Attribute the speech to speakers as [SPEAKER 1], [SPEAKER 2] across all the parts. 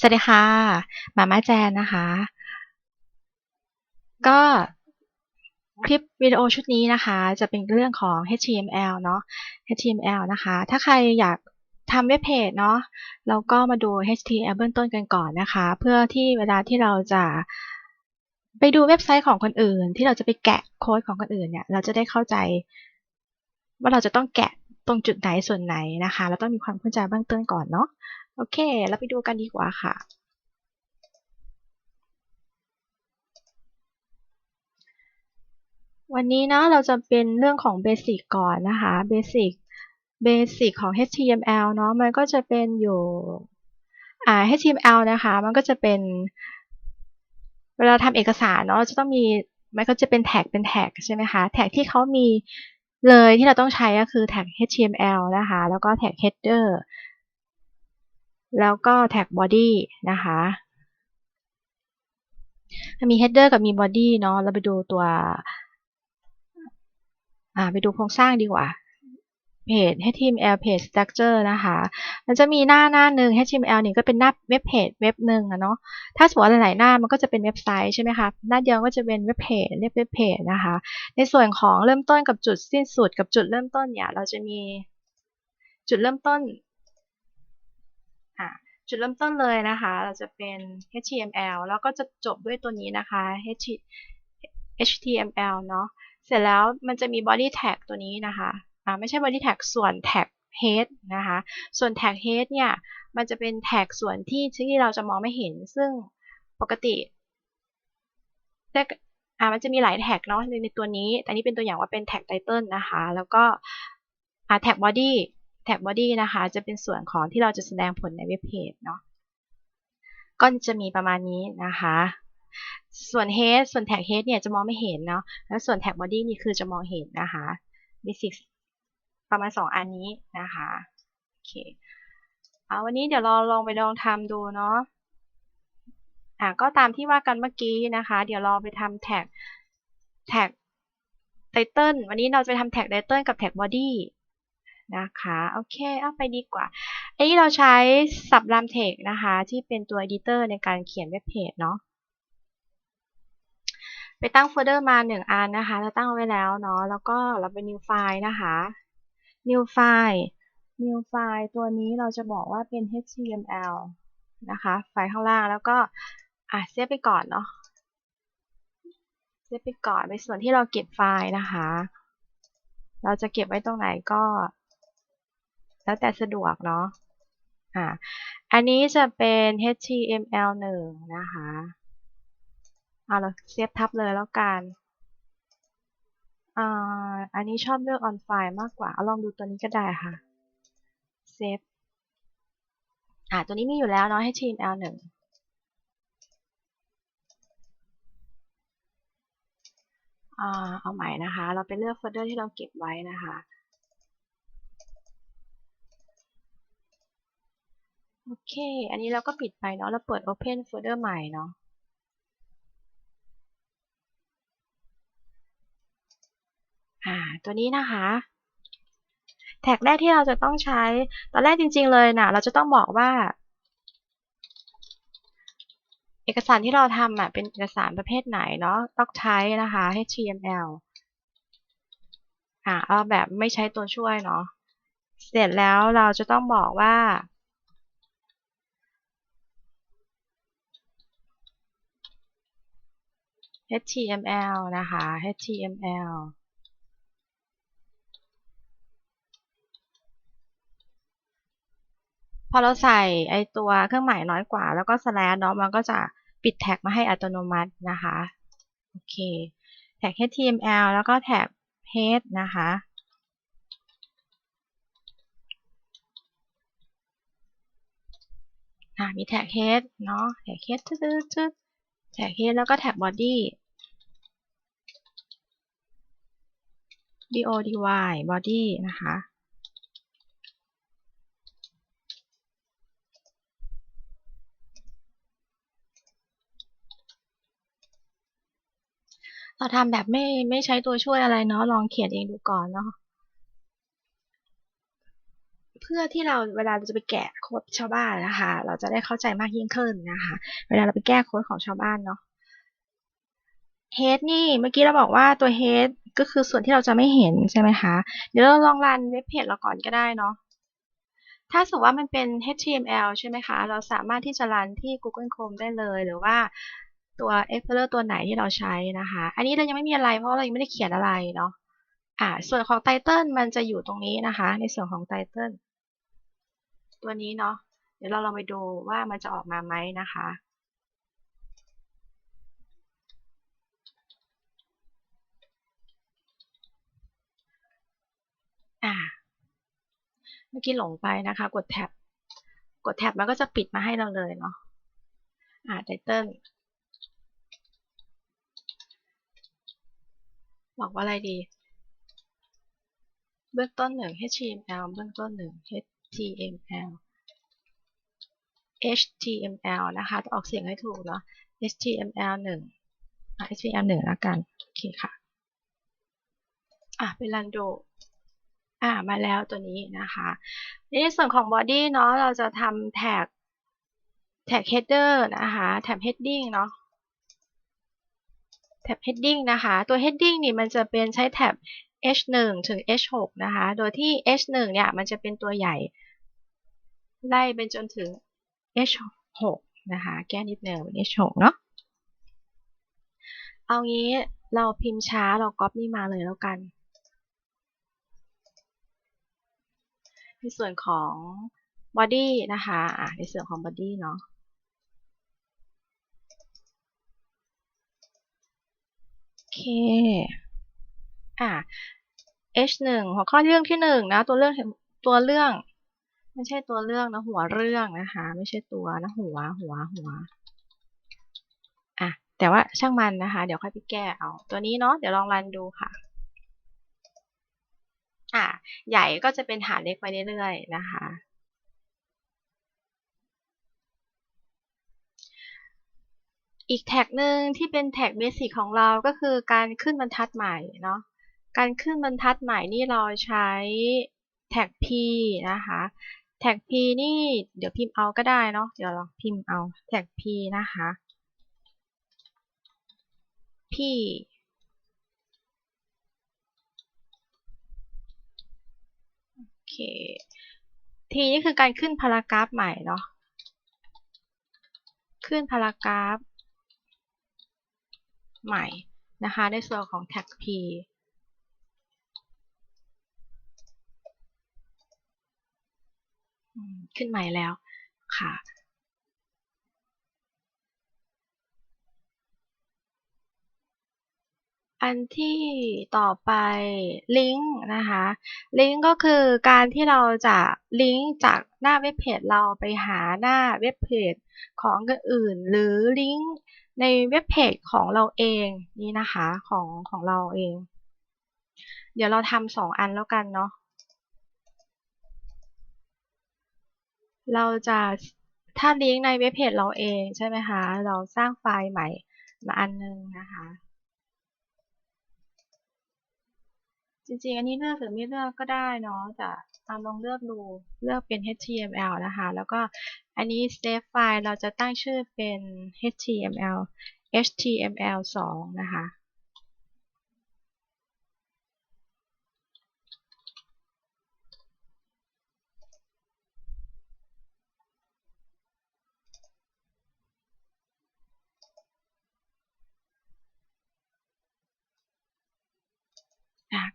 [SPEAKER 1] สวัสดีค่ะ มาม่าแจนนะคะ ก็คลิปวิดีโอชุดนี้นะคะ จะเป็นเรื่องของ HTML เนาะ HTML นะคะ ถ้าใครอยากทำเว็บเพจเนาะเราก็มาดู HTML เบื้องต้นกันก่อนนะคะ เพื่อที่เวลาที่เราจะไปดูเว็บไซต์ของคนอื่น ที่เราจะไปแกะโค้ดของคนอื่นเนี่ย เราจะได้เข้าใจว่าเราจะต้องแกะตรงจุดไหนส่วนไหนนะคะ เราต้องมีความเข้าใจเบื้องต้นก่อนเนาะ โอเค เราไปดูกันดีกว่าค่ะ วันนี้นะเราจะเป็นเรื่องของเบสิกก่อนนะคะ เบสิก เบสิกของ HTML เนาะ มันก็จะเป็นอยู่ อ่า HTML นะคะ มันก็จะเป็น เวลาทำเอกสารเนาะจะต้องมี มันก็จะเป็นแท็ก เป็นแท็กใช่ไหมคะ แท็กที่เขามีเลยที่เราต้องใช้ก็คือแท็ก HTML นะคะ แล้วก็แท็ก header แล้วก็แท็ก body นะคะมี header กับมี body เนาะเราไปดูตัวอ่าไปดูโครงสร้างดีกว่าเพจ HTML page structure นะคะ มันจะมีหน้าหน้าหนึ่ง HTML นี่ก็เป็นหน้าเว็บเพจเว็บหนึ่งอะเนาะ ถ้าสมมติหลายๆหน้ามันก็จะเป็นเว็บไซต์ใช่ไหมคะ หน้าเดียวก็จะเป็นเว็บเพจเรียกเว็บเพจนะคะ ในส่วนของเริ่มต้นกับจุดสิ้นสุดกับจุดเริ่มต้นเนี่ย เราจะมีจุดเริ่มต้น อ่าจุดเริ่มต้นเลยนะคะ เราจะเป็น HTML แล้วก็จะจบด้วยตัวนี้นะคะ HTML เนาะเสร็จแล้วมันจะมี body tag ตัวนี้นะคะอ่าไม่ใช่ body tag ส่วน tag head นะคะ ส่วน tag head เนี่ย มันจะเป็นแท็กส่วนที่ที่เราจะมองไม่เห็น ซึ่งปกติแต่อ่ามันจะมีหลายแท็กเนาะในตัวนี้ แต่นี้เป็นตัวอย่างว่าเป็นแท็ก title นะคะ แล้วก็อ่าแท็ก body แท็ก body นะคะ จะเป็นส่วนของที่เราจะแสดงผลในเว็บเพจเนาะก็จะมีประมาณนี้นะคะ ส่วน head ส่วนแท็ก head เนี่ยจะมองไม่เห็นเนาะแล้วส่วนแท็ก body นี่คือจะมองเห็นนะคะ basic ประมาณ 2 อันนี้นะคะโอเคเอาวันนี้เดี๋ยวเราลองไปลองทำดูเนาะอ่าก็ตามที่ว่ากันเมื่อกี้นะคะ เดี๋ยวเราไปทำแท็กแท็กไตเติลวันนี้เราจะไปทำแท็กไตเติลกับแท็กบอดี้ นะคะโอเคเอาไปดีกว่าอันนี้เราใช้สับรามเทคนะคะ ที่เป็นตัว editor ในการเขียนเว็บเพจเนาะไปตั้งโฟลเดอร์มา1อันนะคะ เราตั้งไว้แล้วเนาะแล้วก็เราไป new file นะคะ new file new file ตัวนี้เราจะบอกว่าเป็น html นะคะ ไฟล์ข้างล่างแล้วก็อะเซฟไปก่อนเนาะเซฟไปก่อนในส่วนที่เราเก็บไฟล์นะคะ เราจะเก็บไว้ตรงไหนก็ แล้วแต่สะดวกเนาะอะอันนี้จะเป็น html1 นะคะเอาเราเซฟทับเลยแล้วกันอ่าอันนี้ชอบเลือก on file มากกว่า เอาลองดูตัวนี้ก็ได้ค่ะเซฟอ่าตัวนี้มีอยู่แล้วเนาะ html1 อ่าเอาใหม่นะคะ เราไปเลือกโฟลเดอร์ที่เราเก็บไว้นะคะ โอเค อันนี้เราก็ปิดไปเนาะเราเปิด Open Folder ใหม่เนาะอ่า ตัวนี้นะคะแท็กแรกที่เราจะต้องใช้ ตอนแรกจริง ๆ เลยนะเราจะต้องบอกว่า เอกสารที่เราทำอะเป็นเอกสารประเภทไหนเนาะต้องใช้นะคะ HTML อ่าเอาแบบไม่ใช้ตัวช่วยเนาะเสร็จแล้วเราจะต้องบอกว่า HTML นะคะ HTML พอเราใส่ไอตัวเครื่องหมายน้อยกว่า แล้วก็สแลชเนาะมันก็จะปิดแท็กมาให้อัตโนมัตินะคะโอเคแท็ก HTML แล้วก็แท็ก head นะคะมีแท็ก head เนาะแท็ก head ทึดแท็ก head แล้วก็แท็ก body body body นะคะ เราทำแบบไม่ไม่ใช้ตัวช่วยอะไรเนาะลองเขียนเองดูก่อนเนาะเพื่อที่เราเวลาเราจะไปแกะโค้ดชาวบ้านนะคะ เราจะได้เข้าใจมากยิ่งขึ้นนะคะ เวลาเราไปแก้โค้ดของชาวบ้านเนาะ head นี่เมื่อกี้เราบอกว่าตัว head ก็คือส่วนที่เราจะไม่เห็นใช่ไหมคะ เดี๋ยวเราลองรันเว็บเพจเราก่อนก็ได้เนาะ ถ้าสมมติว่ามันเป็น HTML ใช่ไหมคะ เราสามารถที่จะรันที่ Google Chrome ได้เลย หรือว่าตัว Explorer ตัวไหนที่เราใช้นะคะ อันนี้เรายังไม่มีอะไรเพราะเรายังไม่ได้เขียนอะไรเนาะ อ่า ส่วนของ Title มันจะอยู่ตรงนี้นะคะ ในส่วนของ Title ตัวนี้เนาะ เดี๋ยวเราลองไปดูว่ามันจะออกมาไหมนะคะ อ่า เมื่อกี้หลงไปนะคะ กดแท็บ กดแท็บมันก็จะปิดมาให้เราเลยเนาะ อ่า Title บอกว่าอะไรดี เบื้องต้นหนึ่ง HTML เบื้องต้นหนึ่ง HTML HTML นะคะต้องออกเสียงให้ถูกเนาะ HTML 1อะ HTML 1แล้วกัน โอเคค่ะ อะไปรันดู อ่ามาแล้วตัวนี้นะคะในส่วนของ body เนาะเราจะทำแท็กแท็ก header นะคะแท็บ heading เนาะแท็บ heading นะคะ ตัว heading นี่มันจะเป็นใช้แท็บ h1 ถึง h6 นะคะ โดยที่ h1 เนี่ยมันจะเป็นตัวใหญ่ไล่เป็นจนถึง h6 นะคะ แก้นิดหนึ่งเป็น h6 เนาะ เอางี้เราพิมพ์ช้าเราก๊อปนี่มาเลยแล้วกัน ในส่วนของ body นะคะในส่วนของ body เนาะโอเคอะ H1 หัวข้อเรื่องที่หนึ่งนะตัวเรื่องตัวเรื่อง ไม่ใช่ตัวเรื่องนะหัวเรื่องนะคะ ไม่ใช่ตัวนะหัวหัวหัวอะแต่ว่าช่างมันนะคะ เดี๋ยวค่อยไปแก้เอาตัวนี้เนาะเดี๋ยวลองรันดูค่ะ อะใหญ่ก็จะเป็นหารเล็กไปเรื่อยๆนะคะอีกแท็กหนึ่งที่เป็นแท็กเบสิกของเราก็คือการขึ้นบรรทัดใหม่เนาะการขึ้นบรรทัดใหม่นี่เราใช้แท็ก p นะคะแท็ก p นี่เดี๋ยวพิมพ์เอาก็ได้เนาะเดี๋ยวเราพิมพ์เอาแท็ก p นะคะ p โอ เคทีนี่คือการขึ้นพารากราฟใหม่เนาะขึ้นพารากราฟใหม่นะคะในส่วนของแท็ก p ขึ้นใหม่แล้วค่ะ อันที่ต่อไปลิงก์นะคะลิงก์ก็คือการที่เราจะลิงก์จากหน้าเว็บเพจเราไปหาหน้าเว็บเพจของอื่น หรือลิงก์ในเว็บเพจของเราเองนี่นะคะของของเราเอง เดี๋ยวเราทำสองอันแล้วกันเนาะเราจะถ้าลิงก์ในเว็บเพจเราเองใช่ไหมคะเราสร้างไฟล์ใหม่มาอันนึงนะคะ จริงๆ อันนี้เลือกหรือไม่เลือกก็ได้เนาะแต่ตามลองเลือกดูเลือกเป็น HTML นะคะ แล้วก็อันนี้ save ไฟล์เราจะตั้งชื่อเป็น HTML HTML2 นะคะ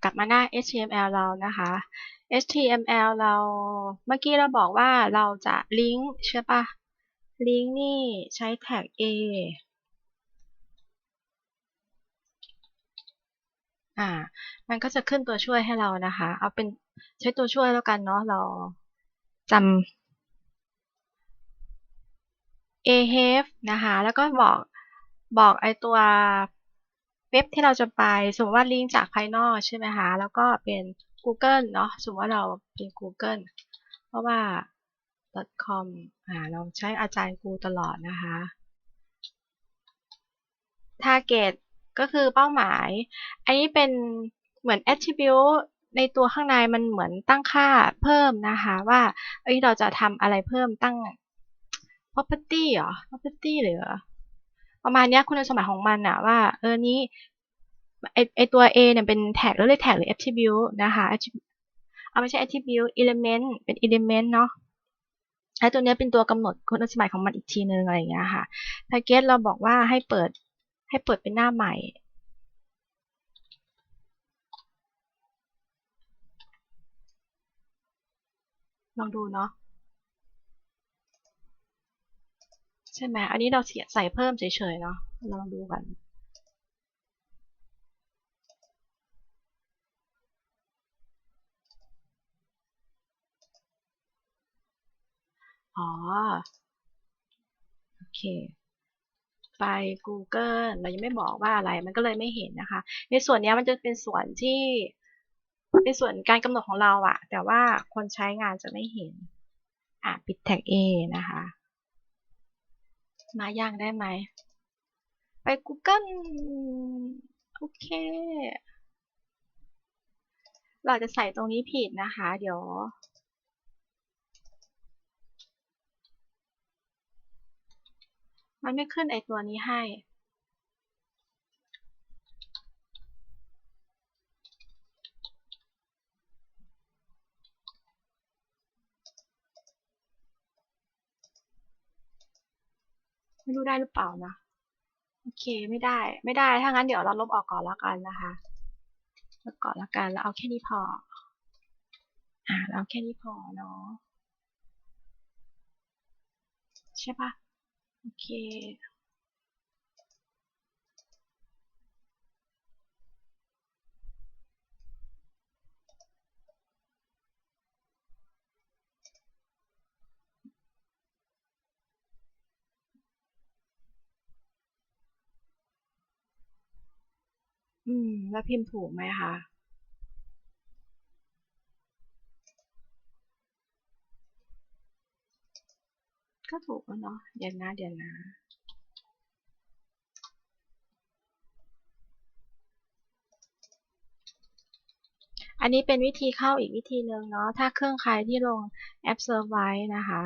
[SPEAKER 1] กลับมาหน้า HTML เรานะคะ HTML เราเมื่อกี้เราบอกว่าเราจะลิงก์ใช่ปะลิงก์นี่ใช้แท็ก A อ่า มันก็จะขึ้นตัวช่วยให้เรานะคะ เอาเป็นใช้ตัวช่วยแล้วกันเนาะเราจำ a h a v e นะคะ แล้วก็บอกบอกไอตัว เว็บที่เราจะไป สมมติว่าลิงก์จากภายนอกใช่ไหมคะ แล้วก็เป็น Google เนาะ สมมติว่าเราเป็น Google เพราะว่า .com อ่า เราใช้อาจารย์กูตลอดนะคะ target ก็คือเป้าหมาย อันนี้เป็นเหมือน attribute ในตัวข้างในมันเหมือนตั้งค่าเพิ่มนะคะว่าเอ้ยเราจะทำอะไรเพิ่มตั้ง property เหรอ property หรือ ประมาณนี้คุณสมบัติของมันอะว่าเออนี้ไอไอตัว A เนี่ยเป็นแท็กแล้วเรียกแท็กหรือ attribute นะคะเอาไม่ใช่ attribute element เป็น element เนาะแล้วตัวนี้เป็นตัวกำหนดคุณสมบัติของมันอีกทีนึงอะไรอย่างเงี้ยค่ะ package เราบอกว่าให้เปิดให้เปิดเป็นหน้าใหม่ลองดูเนาะ ใช่ไหมอันนี้เราเสียใส่เพิ่มเฉยๆเนาะลองดูกันอ๋อ โอเคไป Google เรายังไม่บอกว่าอะไรมันก็เลยไม่เห็นนะคะ ในส่วนนี้มันจะเป็นส่วนที่เป็นส่วนการกำหนดของเราอะแต่ว่าคนใช้งานจะไม่เห็นอะปิดแท็ก A นะคะ มาย่างได้ไหม ไป Google โอเค เราจะใส่ตรงนี้ผิดนะคะ เดี๋ยวมันไม่ขึ้นไอตัวนี้ให้ ไม่รู้ได้หรือเปล่านะ โอเคไม่ได้ ไม่ได้ ถ้างั้นเดี๋ยวเราลบออกก่อนแล้วกันนะคะลบก่อนแล้วกัน แล้วเอาแค่นี้พอ อ่าเราแค่นี้พอเนาะใช่ปะโอเค อืม แล้วพิมพ์ถูกไหมคะ ก็ถูกแล้วเนาะ เดี๋ยวนะ เดี๋ยวนะอันนี้เป็นวิธีเข้าอีกวิธีหนึ่งเนาะ ถ้าเครื่องใครที่ลงแอปเซิร์ฟไว้นะคะ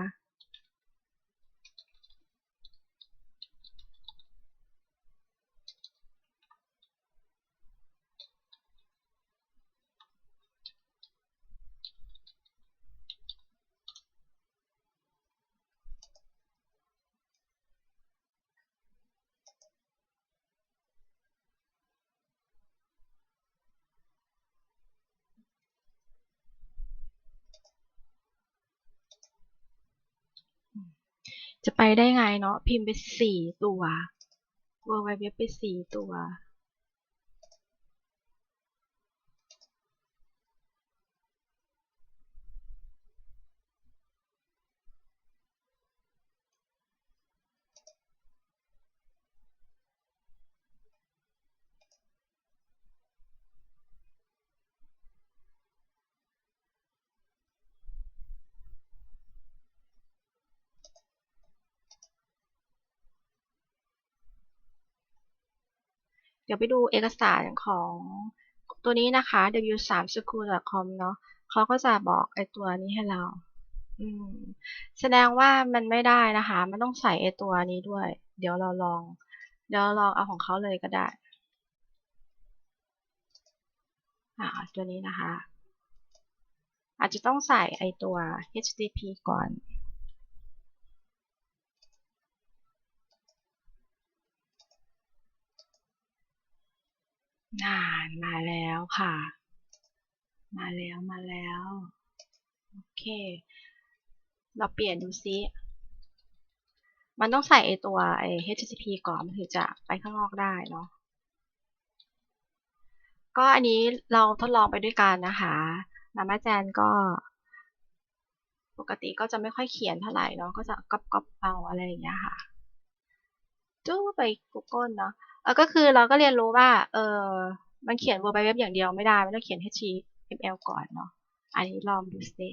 [SPEAKER 1] ไปได้ไงเนาะ พิมพ์ไปสี่ตัวกลัวไวเว็บไปสี่ตัว เดี๋ยวไปดูเอกสารของตัวนี้นะคะ w3school.com เนาะเขาก็จะบอกไอตัวนี้ให้เราอืมแสดงว่ามันไม่ได้นะคะ มันต้องใส่ไอตัวนี้ด้วย เดี๋ยวเราลอง เดี๋ยวลองเอาของเขาเลยก็ได้ อ่า ตัวนี้นะคะ อาจจะต้องใส่ไอตัว HTTP ก่อน นานมาแล้วค่ะ มาแล้วมาแล้ว โอเค เราเปลี่ยนดูซิมันต้องใส่ไอตัวไอ HTTP ก่อนมันถึงจะไปข้างนอกได้เนาะก็อันนี้เราทดลองไปด้วยกันนะคะนามาแจนก็ ปกติก็จะไม่ค่อยเขียนเท่าไหร่เนาะก็จะก๊อปก๊อปเอาอะไรอย่างเงี้ยค่ะ จู้ไป Google เนาะเออก็คือเราก็เรียนรู้ว่า เออมันเขียน Word by Web อย่างเดียวไม่ได้ มันต้องเขียน HTML ก่อนเนาะ อันนี้ลองดูสิ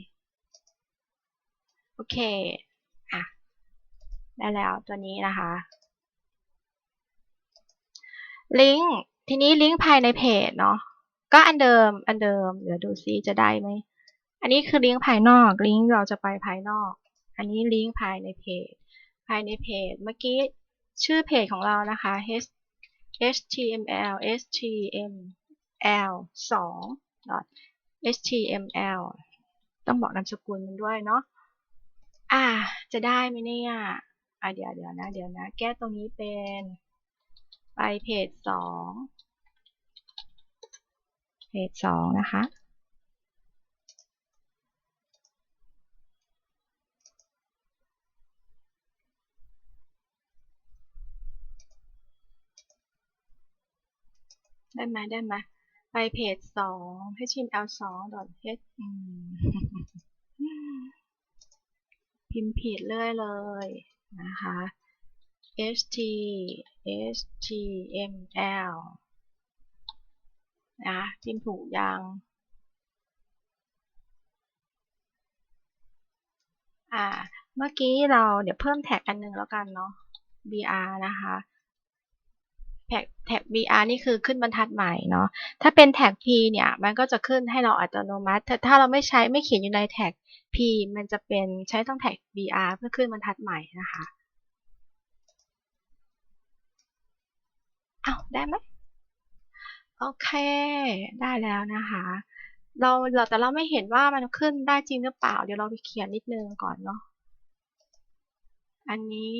[SPEAKER 1] โอเค อะ ได้แล้วตัวนี้นะคะ ลิงก์ ทีนี้ลิงก์ภายในเพจเนาะ ก็อันเดิม อันเดิม เดี๋ยวดูซิจะได้ไหม อันนี้คือลิงก์ภายนอก ลิงก์เราจะไปภายนอก อันนี้ลิงก์ภายในเพจ ภายในเพจ เมื่อกี้ ชื่อเพจของเรานะคะ html html 2 html ต้องบอกนามสกุลมันด้วยเนาะอ่า จะได้ไหมเนี่ยอ่าเดี๋ยวเดี๋ยวนะ เดี๋ยวนะ แก้ตรงนี้เป็น ไปเพจสองเพจสองนะคะ ได้ไหมได้ไหมไปเพจสอง html สอง h อืมพิมพ์ผิดเรื่อยเลยนะคะ ht html นะพิมพ์ถูกยังอ่า เมื่อกี้เราเดี๋ยวเพิ่มแท็กอันนึงแล้วกันเนาะ br นะคะ แท็กแท็ก br นี่คือขึ้นบรรทัดใหม่เนาะ ถ้าเป็นแท็ก p เนี่ย มันก็จะขึ้นให้เราอัตโนมัติแต่ถ้าเราไม่ใช้ไม่เขียนอยู่ในแท็ก p มันจะเป็นใช้ต้องแท็ก br เพื่อขึ้นบรรทัดใหม่นะคะเอ้าได้ไหมโอเค ได้แล้วนะคะ เราเราแต่เราไม่เห็นว่ามันขึ้นได้จริงหรือเปล่า เดี๋ยวเราไปเขียนนิดนึงก่อนเนาะ อันนี้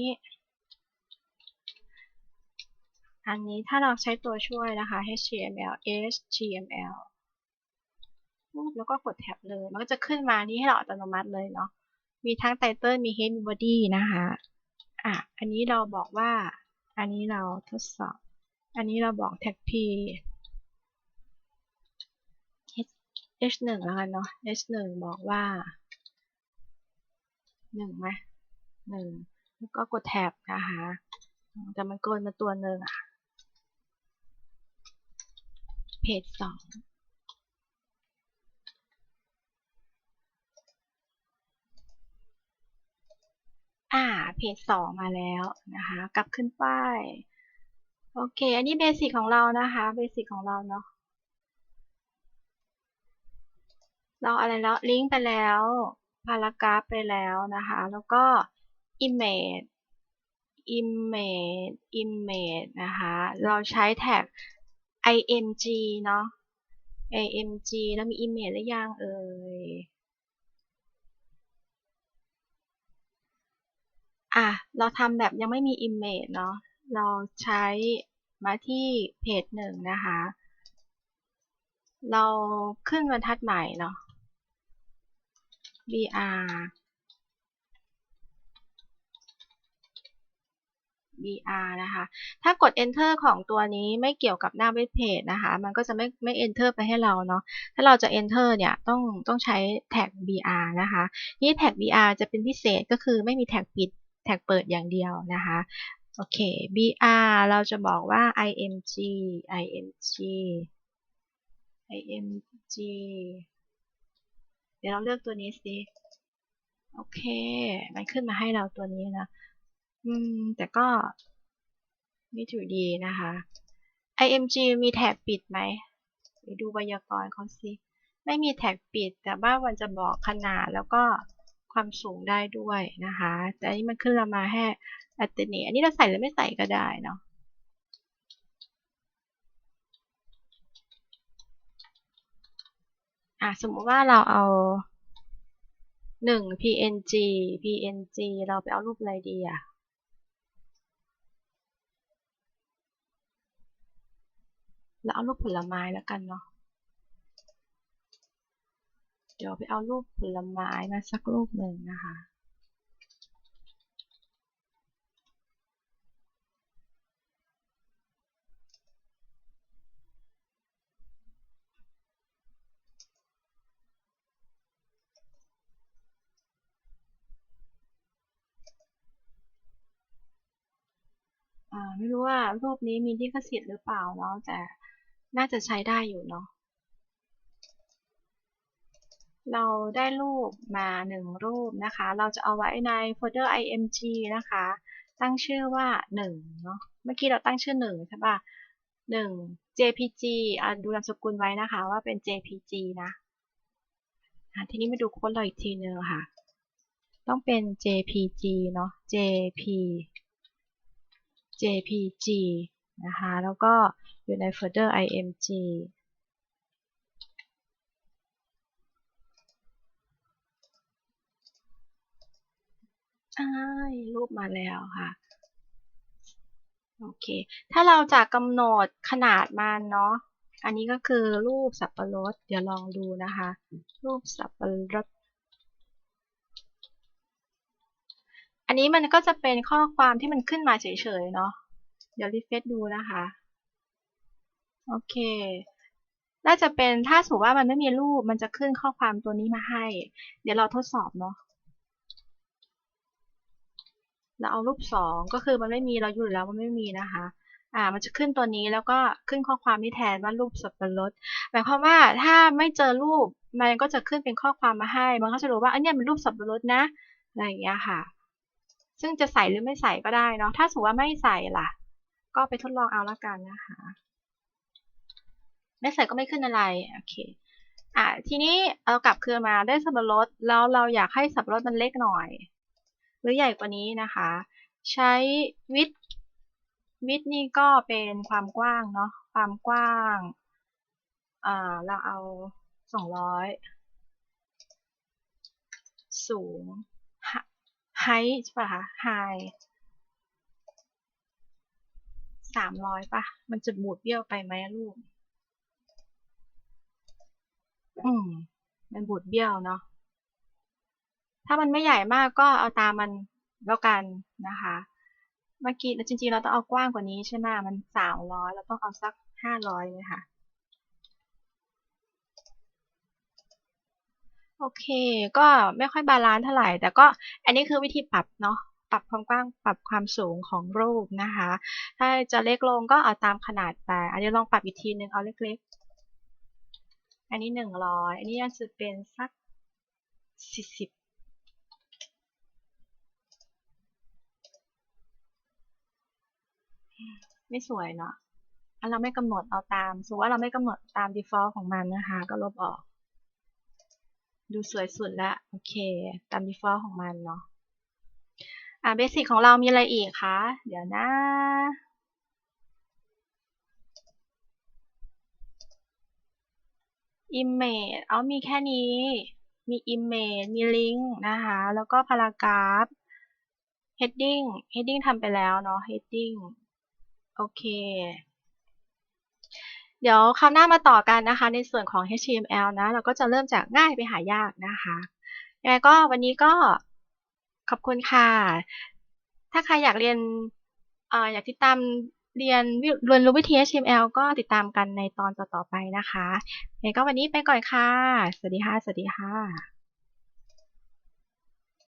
[SPEAKER 1] อันนี้ถ้าเราใช้ตัวช่วยนะคะ html html แล้วก็กดแท็บเลย มันก็จะขึ้นมานี่ให้เราอัตโนมัติเลยเนาะ มีทั้ง title มี head มี body นะคะ อะ อันนี้เราบอกว่า อันนี้เราทดสอบ อันนี้เราบอก tag p h1 แล้วกันเนาะ h1 บอกว่า1ไหม1แล้วก็กดแท็บนะคะแต่มันโกนมาตัวหนึ่งอะ เพจสองอ่า เพจสองมาแล้วนะคะ กลับขึ้นไป โอเค อันนี้เบสิกของเรานะคะ เบสิกของเราเนาะ เราอะไรแล้ว ลิงก์ไปแล้ว พารากราฟไปแล้วนะคะ แล้วก็ image image image นะคะ เราใช้แท็ก img เนาะ img แล้วมี image หรือยังเอ่ย อะ เราทำแบบยังไม่มี image เนาะ เราใช้มาที่เพจหนึ่งนะคะ เราขึ้นบรรทัดใหม่เนาะ br br นะคะ ถ้ากด enter ของตัวนี้ไม่เกี่ยวกับหน้าเว็บเพจนะคะ มันก็จะไม่ไม่ enter ไปให้เราเนาะ ถ้าเราจะ enter เนี่ยต้องต้องใช้แท็ก br นะคะ นี่แท็ก br จะเป็นพิเศษก็คือไม่มีแท็กปิดแท็กเปิดอย่างเดียวนะคะโอเค br เราจะบอกว่า img img img เดี๋ยวเราเลือกตัวนี้สิ โอเค มันขึ้นมาให้เราตัวนี้นะ อืม แต่ก็ไม่ถือดีนะคะ img มีแท็กปิดไหมไปดูไวยากรณ์เขาสิ ไม่มีแท็กปิด แต่ว่ามันจะบอกขนาดแล้วก็ความสูงได้ด้วยนะคะ แต่อันนี้มันขึ้นเรามาแค่อัตเนอันนี้เราใส่หรือไม่ใส่ก็ได้เนาะอะสมมติว่าเราเอาหนึ่ง png png เราไปเอารูปอะไรดีอะ เราเอารูปผลไม้แล้วกันเนาะ เดี๋ยวไปเอารูปผลไม้มาสักรูปหนึ่งนะคะ อ่า ไม่รู้ว่ารูปนี้มีลิขสิทธิ์หรือเปล่าเนาะแต่ น่าจะใช้ได้อยู่เนาะ เราได้รูปมาหนึ่งรูปนะคะ เราจะเอาไว้ในโฟลเดอร์ img นะคะ ตั้งชื่อว่า1เนาะ เมื่อกี้เราตั้งชื่อ1ใช่ป่ะ1 JPG อะดูนามสกุลไว้นะคะว่าเป็น JPG นะอะทีนี้มาดูโค้ดเราอีกทีนึงค่ะ ต้องเป็น JPG เนาะ JP JPG นะคะ แล้วก็ อยู่ในโฟลเดอร์ img รูปมาแล้วค่ะ โอเค ถ้าเราจะกำหนดขนาดมันเนาะ อันนี้ก็คือรูปสับปะรด เดี๋ยวลองดูนะคะ รูปสับปะรด อันนี้มันก็จะเป็นข้อความที่มันขึ้นมาเฉยๆเนาะ เดี๋ยวรีเฟซดูนะคะ โอเค น่าจะเป็นถ้าสมมติว่ามันไม่มีรูปมันจะขึ้นข้อความตัวนี้มาให้ เดี๋ยวเราทดสอบเนาะเราเอารูปสองก็คือมันไม่มีเราอยู่แล้วมันไม่มีนะคะ อ่า มันจะขึ้นตัวนี้แล้วก็ขึ้นข้อความที่แทนว่ารูปสับปะรดหมายความว่าถ้าไม่เจอรูปมันก็จะขึ้นเป็นข้อความมาให้ มันก็จะรู้ว่าอันนี้เป็นรูปสับปะรดนะอะไรอย่างเงี้ยค่ะ ซึ่งจะใส่หรือไม่ใส่ก็ได้เนาะถ้าสมมติว่าไม่ใส่ล่ะ ก็ไปทดลองเอาละกันนะคะ ไม่ใส่ก็ไม่ขึ้นอะไร โอเค อ่าทีนี้เรากลับคืนมาได้สับปะรด แล้วเราอยากให้สับปะรดมันเล็กหน่อย หรือใหญ่กว่านี้นะคะ ใช้วิดวิดนี่ก็เป็นความกว้างเนาะ ความกว้าง อ่า เราเอาสองร้อยสูงไฮใช่ป่ะคะไฮสามร้อยป่ะมันจะบูดเบี้ยวไปไหมลูก อืมมันบูดเบี้ยวเนาะถ้ามันไม่ใหญ่มากก็เอาตามมันแล้วกันนะคะ เมื่อกี้จริงๆเราต้องเอากว้างกว่านี้ใช่ไหมมันสามร้อยเราต้องเอาสักห้าร้อยเลยค่ะโอเค ก็ไม่ค่อยบาลานซ์เท่าไหร่ แต่ก็อันนี้คือวิธีปรับเนาะ ปรับความกว้าง ปรับความสูงของรูปนะคะ ถ้าจะเล็กลงก็เอาตามขนาดไป อันนี้ลองปรับอีกทีนึง เอาเล็ก อันนี้หนึ่งร้อยอันนี้จะเป็นสักสี่สิบไม่สวยเนาะอันเราไม่กำหนดเอาตามสมมติว่าเราไม่กำหนดตาม default ของมันนะคะ ก็ลบออก ดูสวยสุดล้วโอเค ตาม default ของมันเนาะอ่าเบสิกของเรามีอะไรอีกคะ เดี๋ยวนะ image เอามีแค่นี้ มี image มี link นะคะ แล้วก็ paragraph heading heading ทำไปแล้วเนาะ heading โอเค เดี๋ยวคราวหน้ามาต่อกันนะคะ ในส่วนของ HTML นะ เราก็จะเริ่มจากง่ายไปหายากนะคะยังไงก็วันนี้ก็ขอบคุณค่ะ ถ้าใครอยากเรียนออยากติดตาม เรียนเรียนรู้วิธี HTML ก็ติดตามกันในตอนต่อๆไปนะคะงั้นก็วันนี้ไปก่อนค่ะ สวัสดีค่ะ สวัสดีค่ะ